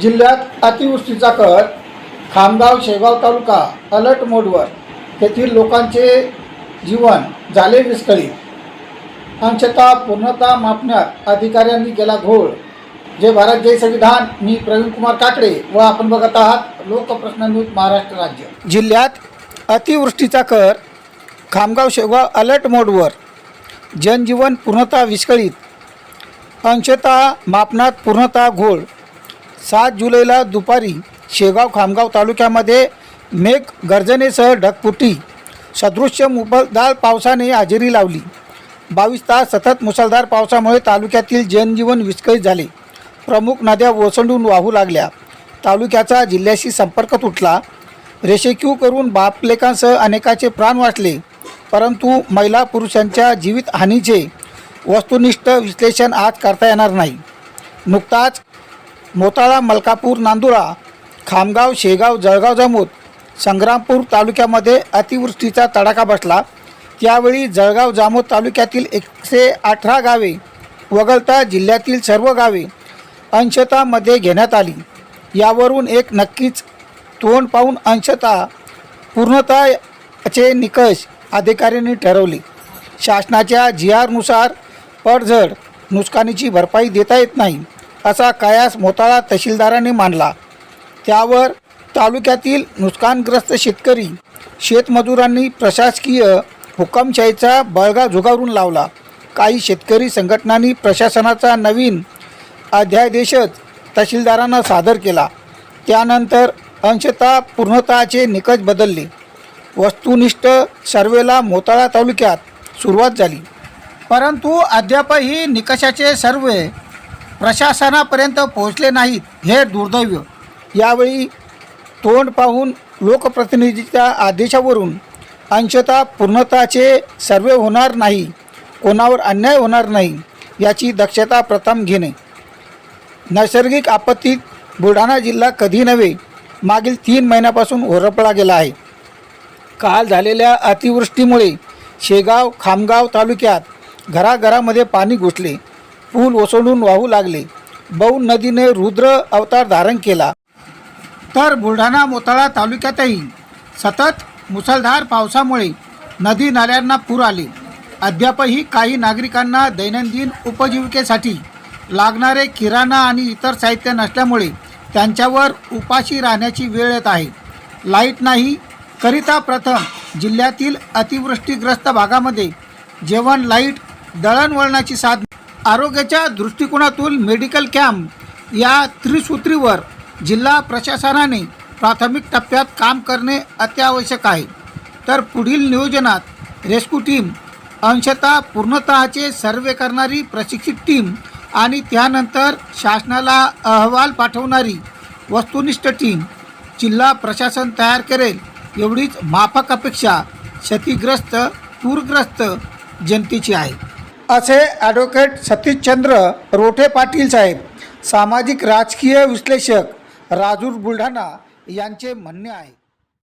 जिल्ह्यात अतिवृष्टीचा कहर खामगाव शेगाव तालुका अलर्ट मोडवर तेथील लोकांचे जीवन झाले विस्कळीत. अंशतः पूर्णता मापण्यात अधिकाऱ्यांनी केला घोळ. जे भारत जय संविधान. मी प्रवीण कुमार काकडे व आपण बघत आहात लोकप्रश्न न्यूज महाराष्ट्र राज्य. जिल्ह्यात अतिवृष्टीचा कर खामगाव शेगाव अलर्ट मोडवर जनजीवन पूर्णतः विस्कळीत. अंशतः मापनात पूर्णतः घोळ. सात जुलैला दुपारी शेगाव खामगाव तालुक्यामध्ये मेघ गर्जनेसह ढगफुटी. सदृश्य मुसळधार पावसाने हजेरी लावली. बावीस तास सतत मुसळधार पावसामुळे तालुक्यातील जनजीवन विस्कळीत झाले. प्रमुख नद्या ओसंडून वाहू लागल्या. तालुक्याचा जिल्ह्याशी संपर्क तुटला. रेशेक्यू करून बापलेकांसह अनेकाचे प्राण वाचले. परंतु महिला पुरुषांच्या जीवितहानीचे वस्तुनिष्ठ विश्लेषण आज करता येणार नाही. नुकताच मोताळा मलकापूर नांदुरा खामगाव शेगाव जळगाव जमूत संग्रामपूर तालुक्यामध्ये अतिवृष्टीचा तडाखा बसला. त्यावेळी जळगाव जामोद तालुक्यातील एकशे अठरा गावे वगळता जिल्ह्यातील सर्व गावे अंशतामध्ये घेण्यात आली. यावरून एक नक्कीच तोंड पाहून अंशतः पूर्णताचे निकष अधिकाऱ्यांनी ठरवले. शासनाच्या जी आरनुसार पडझड नुकसानीची भरपाई देता येत नाही. असा कयास मोताळा तहसीलदारांनी मांडला त्यावर तालुक्यातील नुकसानग्रस्त शेतकरी शेतमजुरांनी प्रशासकीय हुकमशाहीचा बळगा झुगारून लावला. काही शेतकरी संघटनांनी प्रशासनाचा नवीन अध्यादेशच तहसीलदारांना सादर केला. त्यानंतर अंशतः पूर्णताचे निकष बदलले. वस्तुनिष्ठ सर्वेला मोताळा तालुक्यात सुरुवात झाली. परंतु अद्यापही निकषाचे सर्वे प्रशासनापर्यंत पोहोचले नाहीत हे दुर्दैव. यावेळी तोंड पाहून लोकप्रतिनिधीच्या आदेशावरून अंशतः पूर्णताचे सर्वे होणार नाही कोणावर अन्याय होणार नाही याची दक्षता प्रथम घेणे. नैसर्गिक आपत्तीत बुलढाणा जिल्हा कधी नव्हे मागील तीन महिन्यापासून होरपळा गेला आहे. काल झालेल्या अतिवृष्टीमुळे शेगाव खामगाव तालुक्यात घराघरामध्ये पाणी घुसले. पूल ओसंडून वाहू लागले. बौन नदीने रुद्र अवतार धारण केला. तर बुलढाणा मोताळा तालुक्यातही सतत मुसळधार पावसामुळे नदी नाल्यांना पूर आले. अद्यापही काही नागरिकांना दैनंदिन उपजीविकेसाठी लागणारे किराणा आणि इतर साहित्य नसल्यामुळे त्यांच्यावर उपाशी राहण्याची वेळ येत आहे. लाइट नाही करिता प्रथम जिल्ह्यातील अतिवृष्टीग्रस्त भागामध्ये जेवण लाइट दळणवळणाची साधन आरोग्याच्या दृष्टिकोनातून मेडिकल कॅम्प या त्रिसूत्रीवर जिल्हा प्रशासनाने प्राथमिक टप्प्यात काम करणे अत्यावश्यक आहे. तर पुढील नियोजनात रेस्क्यू टीम अंशतः पूर्णतःचे सर्वे करणारी प्रशिक्षित टीम आणि त्यानंतर शासनाला अहवाल पाठवणारी वस्तुनिष्ठ टीम जिल्हा प्रशासन तयार करेल एवढीच माफक अपेक्षा क्षतिग्रस्त पूरग्रस्त जनतेची आहे. असे ॲडव्होकेट सतीशचंद्र रोठे पाटील साहेब सामाजिक राजकीय विश्लेषक राजूर बुलढाणा यांचे म्हणणे आहे.